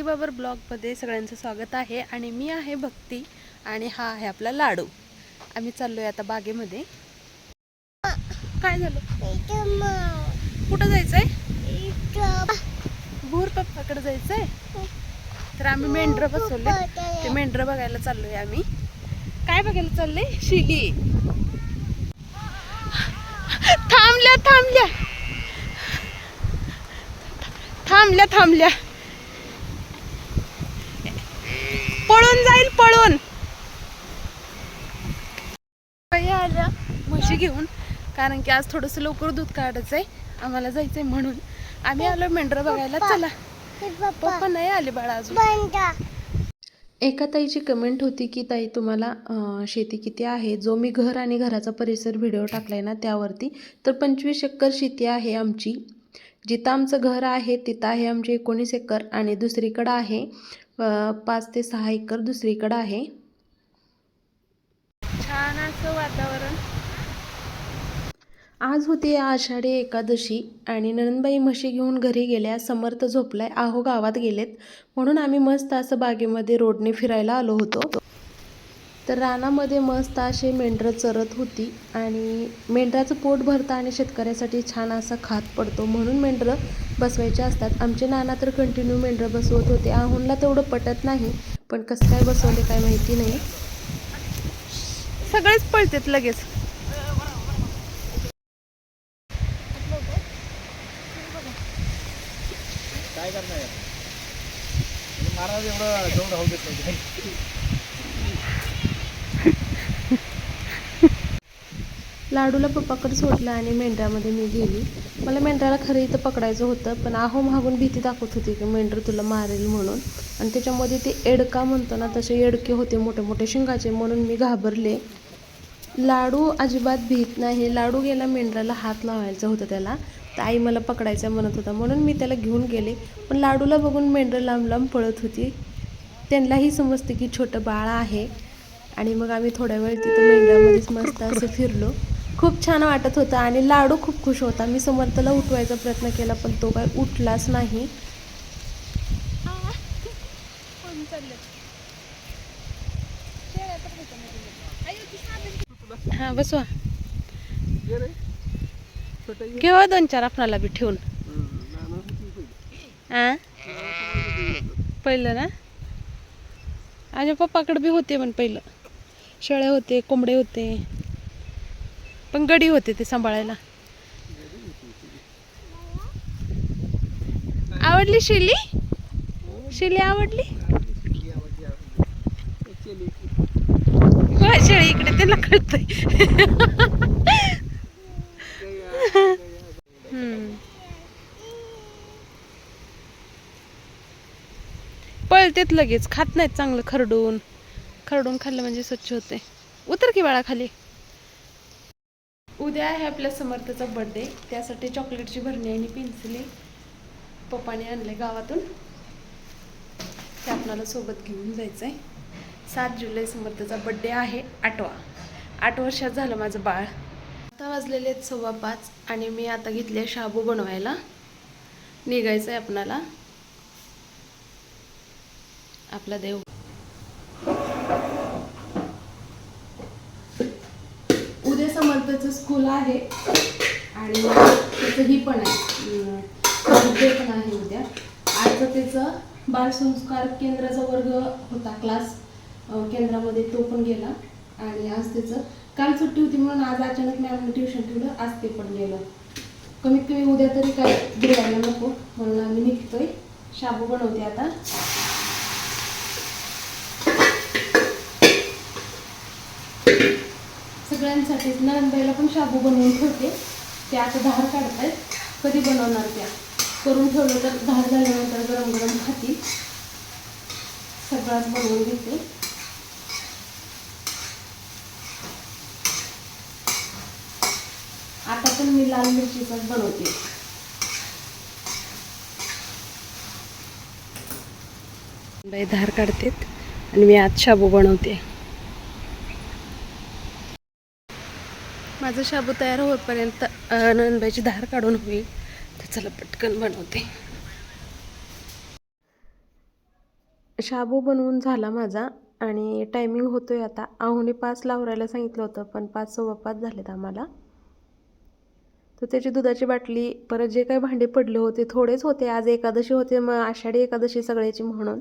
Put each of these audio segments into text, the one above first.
भक्ती बाबर ब्लॉगमध्ये सगळ्यांचं स्वागत आहे आणि मी आहे भक्ती आणि हा आहे आपला लाडू. आम्ही चाललोय आता बागेमध्ये. काय झालं? कुठं जायचंय? भूर पप्पाकडे जायचंय? तर आम्ही मेंढरं बसवले. ते मेंढरं बघायला चाललोय आम्ही. काय बघायला चाललंय शिली थांबल्या थांबल्या. थांबल्या थांबल्या. पळून जाईल पळून. आल्या. म्हशी घेऊन. कारण की आज थोडंसं लवकर दूध काढायचं आहे आम्हाला जायचंय म्हणून. आम्ही आलो मेंढरं बघायला. चला. पप्पा. नाही आले बाळा अजून. एका ताईची कमेंट होती की ताई तुम्हाला शेती किती आहे? जो मी घर आणि घराचा परिसर व्हिडिओ टाकलाय ना त्यावरती तर पंचवीस एकर शेती आहे आमची. जिथं आमचं घर आहे तिथं आहे आमचे एकोणीस एकर आणि दुसरीकडं आहे पाच ते सहा एकर दुसरीकडं आहे. छान असं वातावरण. आज होती आषाढी एकादशी आणि नंदबाई म्हशी घेऊन घरी गेल्या. समर्थ झोपलाय. आहो गावात गेलेत. म्हणून आम्ही मस्त असं बागेमध्ये रोडने फिरायला आलो होतो. तर रानामध्ये मस्त असे मेंढरं चरत होती आणि मेंढराचं पोट भरतं आणि शेतकऱ्यासाठी छान असा खात पडतो. म्हणून मेंढरं बसवायचे असतात. आमचे नाना तर कंटिन्यू मेंढरं बसवत होते. आहोंला तेवढं पटत नाही पण कसं काय बसवले काय माहिती नाही. सगळेच पळतात लगेच. काय करणार? यार? महाराज एवढं जवळ राहू देत नाही लाडूला पप्पाकडे सोडलं आणि मेंढ्यामध्ये मी गेली. मला मेंढ्याला खरं इथं पकडायचं होतं पण आहो मागून भीती दाखवत होती की मेंढर तुला मारेल म्हणून. आणि त्याच्यामध्ये ते एडका म्हणतो ना तसे एडके होते मोठे मोठे शिंगाचे म्हणून मी घाबरले. लाडू अजिबात भीत नाही. लाडू गेला मेंढराला हात लावायचा होता त्याला. तर आई मला पकडायचं म्हणत होता म्हणून मी त्याला घेऊन गेले. पण लाडूला बघून मेंढर लांब लांब पळत होती. त्यांनाही समजते की छोटं बाळ आहे. आणि मग आम्ही थोड्या वेळ तिथं मेंढरामध्येच मस्त असं फिरलो. खूप छान वाटत होतं आणि लाडू खूप खुश होता. मी समर्थला उठवायचा प्रयत्न केला पण तो काय उठलाच नाही. हा बसवा. घेऊ दोन चार आपणाला बी ठेवून. आ? पहिलं ना? माझ्या पप्पाकडे बी होते पण पहिलं. शेळ्या होते कोंबडे होते. पण गडी होते ते सांभाळायला. आवडली शिली? शिली आवडली? शेळी इकडे त्याला कळतंय. पळतेत लगेच खात नाहीत चांगलं खरडून. खरडून खाल्लं म्हणजे स्वच्छ होते उतर की बाळा खाली उद्या आहे आपल्या समर्थाचा बर्थडे त्यासाठी चॉकलेटची भरणी आणि पेन्सिली पप्पाने आणले गावातून. ते आपणाला सोबत घेऊन जायचं आहे सात जुलै समर्थाचा बड्डे आहे आठवा. आठ वर्षात झालं माझं बाळ. आता वाजलेले आहेत सव्वा पाच आणि मी आता घेतले शाबू बनवायला. निघायचं आहे आपणाला. आपला देव उद्या समर्थाचं स्कूल आहे. आणि त्याचं ही पण आहे. पण आहे उद्या. आजचं त्याचं बालसंस्कार केंद्राचा वर्ग होता क्लास केंद्रामध्ये तो पण गेला. आणि आज त्याचं काल सुट्टी होती म्हणून आज अचानक मॅमने ट्युशन ठेवलं आज ते पण गेलं. कमीत कमी उद्या तरी काय बिघडायला नको म्हणून आम्ही निघतोय. शाबू बनवते आता. सगळ्यांसाठीच. नंदबाईला पण शाबू बनवून ठेवते. ते आता धार काढतायत. कधी बनवणार त्या? करून ठेवलं तर धार झाल्यानंतर गरम गरम खातील. सगळाच बनवून घेते. आता पण मी लाल मिरचीचाच बनवते. बाई धार काढतेत आणि मी आज शाबू बनवते. माझं शाबू तयार होईपर्यंत नंद्याची नंदबाईची धार काढून होईल. तर चला पटकन बनवते. शाबू बनवून झाला माझा आणि टायमिंग होतो आहे आता. आहुने पाच लावरायला सांगितलं होतं पण पाच सव्वा पाच झालेत आम्हाला. तर त्याची दुधाची बाटली परत जे काही भांडे पडले होते थोडेच होते. आज एकादशी होते मग आषाढी एकादशी सगळ्याची म्हणून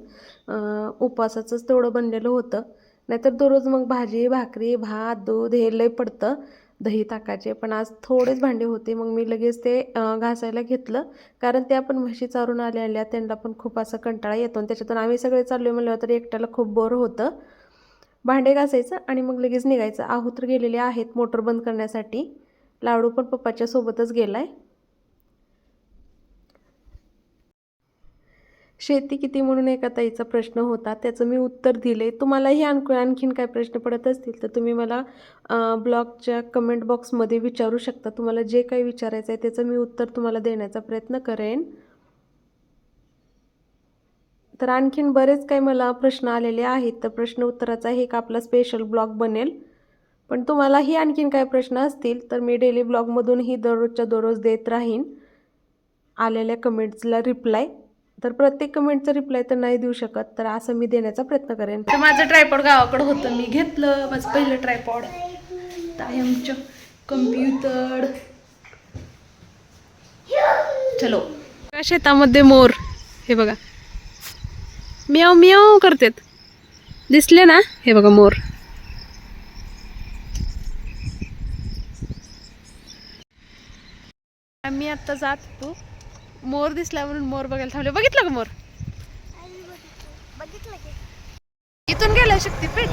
उपवासाचंच तेवढं बनलेलं होतं. नाहीतर दररोज मग भाजी भाकरी भात दूध हे लय पडतं. दही ताकाचे. पण आज थोडेच भांडे होते मग मी लगेच ते घासायला घेतलं. कारण त्या पण म्हशी चारून आल्या आल्या त्यांना पण खूप असा कंटाळा येतो आणि त्याच्यातून आम्ही सगळे चाललो म्हणलं तर एकट्याला खूप बोर होतं. भांडे घासायचं आणि मग लगेच निघायचं. आहोत्र गेलेले आहेत मोटर बंद करण्यासाठी. लाडू पण पप्पाच्या सोबतच गेला आहे शेती किती म्हणून एका ताईचा प्रश्न होता त्याचं मी उत्तर दिले तुम्हालाही आणखी आणखीन काय प्रश्न पडत असतील तर तुम्ही मला ब्लॉगच्या कमेंट बॉक्समध्ये विचारू शकता. तुम्हाला जे काही विचारायचं आहे त्याचं मी उत्तर तुम्हाला देण्याचा प्रयत्न करेन. तर आणखीन बरेच काही मला प्रश्न आलेले आहेत तर प्रश्न उत्तराचा एक आपला स्पेशल ब्लॉग बनेल. पण तुम्हालाही आणखीन काय प्रश्न असतील तर मी डेली ब्लॉगमधूनही दररोजच्या दररोज देत राहीन. आलेल्या कमेंट्सला रिप्लाय तर प्रत्येक कमेंटचा रिप्लाय तर नाही देऊ शकत तर असं मी देण्याचा प्रयत्न करेन. तर माझं ट्रायपॉड गावाकडं होतं मी घेतलं माझं पहिलं ट्रायपॉड आमचं कम्प्युटर चलो. शेतामध्ये मोर हे बघा. म्याव म्याव करतात. दिसले ना? हे बघा मोर. मी आता जात तू मोर दिसला म्हणून मोर बघायला थांबले. बघितलं का मोर? इथून गेला शक्तीपीठ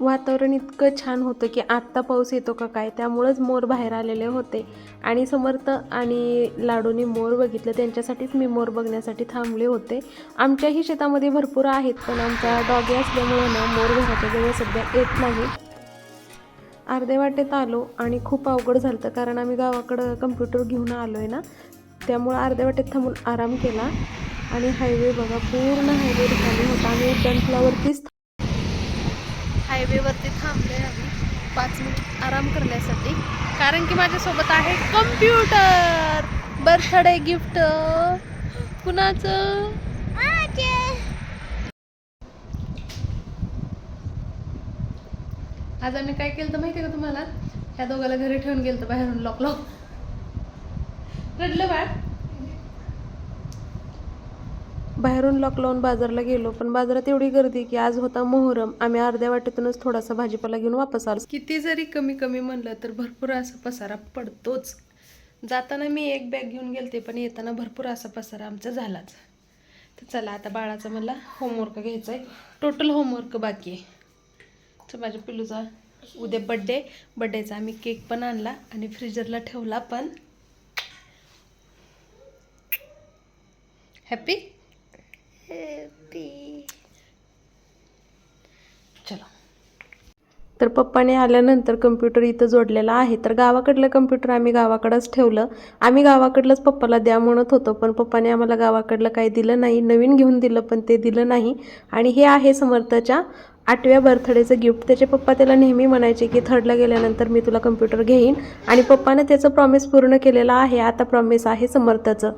वातावरण इतकं छान होतं की आत्ता पाऊस येतो का काय? त्यामुळंच मोर बाहेर आलेले होते. आणि समर्थ आणि लाडूनी मोर बघितलं. त्यांच्यासाठीच मी मोर बघण्यासाठी थांबले होते. आमच्याही शेतामध्ये भरपूर आहेत पण आमचा डॉगी असल्यामुळं ना मोर घराच्या जवळ सध्या येत नाही. अर्धे वाटेत आलो आणि खूप अवघड झालं होतं कारण आम्ही गावाकडं कम्प्युटर घेऊन आलो आहे ना त्यामुळं अर्ध्या वाटेत थांबून आराम केला. आणि हायवे बघा पूर्ण हायवे रिकामी होता आम्ही उड्डाणपुलावरतीच हायवेवरती थांबले आम्ही. पाच मिनिट आराम करण्यासाठी. कारण की माझ्यासोबत आहे कम्प्युटर बर्थडे गिफ्ट. कुणाचं? आज आम्ही काय केलं तर माहिती आहे का तुम्हाला? ह्या दोघाला घरी ठेवून गेलं तर बाहेरून लॉक लॉक रडलं बाळ. बाहेरून लॉक लावून बाजारला गेलो पण बाजारात एवढी गर्दी की आज होता मोहरम. आम्ही अर्ध्या वाटेतूनच थोडासा भाजीपाला घेऊन वापस आलो. किती जरी कमी कमी म्हणलं तर भरपूर असा पसारा पडतोच. जाताना मी एक बॅग घेऊन गेलते पण येताना भरपूर असा पसारा आमचा झालाच. तर चला आता बाळाचा मला होमवर्क घ्यायचा आहे टोटल होमवर्क बाकी आहे. तर माझ्या पिल्लूचा उद्या बड्डे बड्डेचा आम्ही केक पण आणला आणि फ्रीजरला ठेवला पण. हॅपी हॅपी चलो. तर पप्पाने आल्यानंतर कम्प्युटर इथं जोडलेला आहे. तर गावाकडलं कम्प्युटर आम्ही गावाकडंच ठेवलं. आम्ही गावाकडलंच पप्पाला द्या म्हणत होतो पण पप्पाने आम्हाला गावाकडलं काही दिलं नाही. नवीन घेऊन दिलं पण ते दिलं नाही. आणि हे आहे समर्थच्या आठव्या बर्थडेचं गिफ्ट त्याचे पप्पा त्याला नेहमी म्हणायचे की थर्डला गेल्यानंतर मी तुला कम्प्युटर घेईन आणि पप्पानं त्याचं प्रॉमिस पूर्ण केलेलं आहे. आता प्रॉमिस आहे समर्थचं.